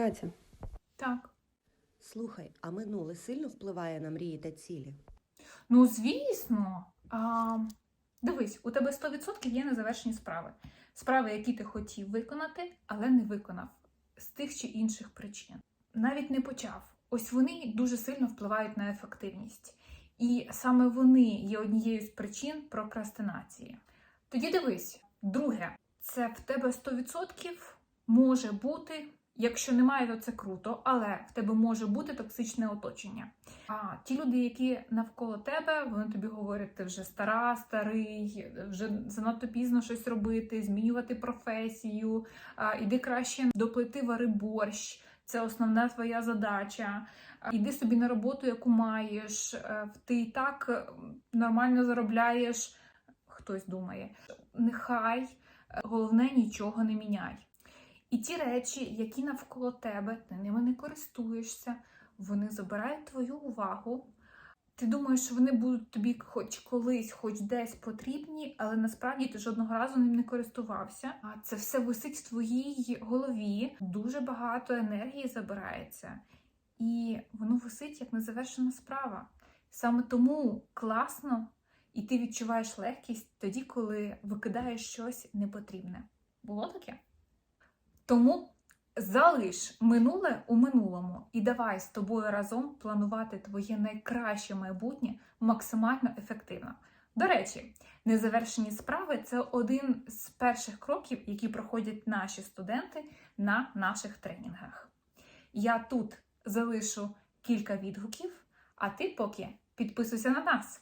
Катя, Так. слухай, а минуле сильно впливає на мрії та цілі? Ну, звісно. А, дивись, у тебе 100% є незавершені справи. Справи, які ти хотів виконати, але не виконав з тих чи інших причин. Навіть не почав. Ось вони дуже сильно впливають на ефективність. І саме вони є однією з причин прокрастинації. Тоді дивись, друге, це в тебе 100% може бути. Якщо немає, то це круто, але в тебе може бути токсичне оточення. А ті люди, які навколо тебе, вони тобі говорять, ти вже стара, старий, вже занадто пізно щось робити, змінювати професію, а, іди краще доплити вари борщ. Це основна твоя задача. Іди собі на роботу, яку маєш. е, Ти і так е, нормально заробляєш. Хтось думає, нехай е, головне нічого не міняй. І ті речі, які навколо тебе, ти ними не користуєшся, вони забирають твою увагу. Ти думаєш, що вони будуть тобі хоч колись, хоч десь потрібні, але насправді ти жодного разу ним не користувався. А це все висить в твоїй голові. Дуже багато енергії забирається, і воно висить як незавершена справа. Саме тому класно, і ти відчуваєш легкість тоді, коли викидаєш щось непотрібне. Було таке? Тому залиш минуле у минулому і давай з тобою разом планувати твоє найкраще майбутнє максимально ефективно. До речі, незавершені справи це один з перших кроків, які проходять наші студенти на наших тренінгах. Я тут залишу кілька відгуків, а ти поки підписуйся на нас.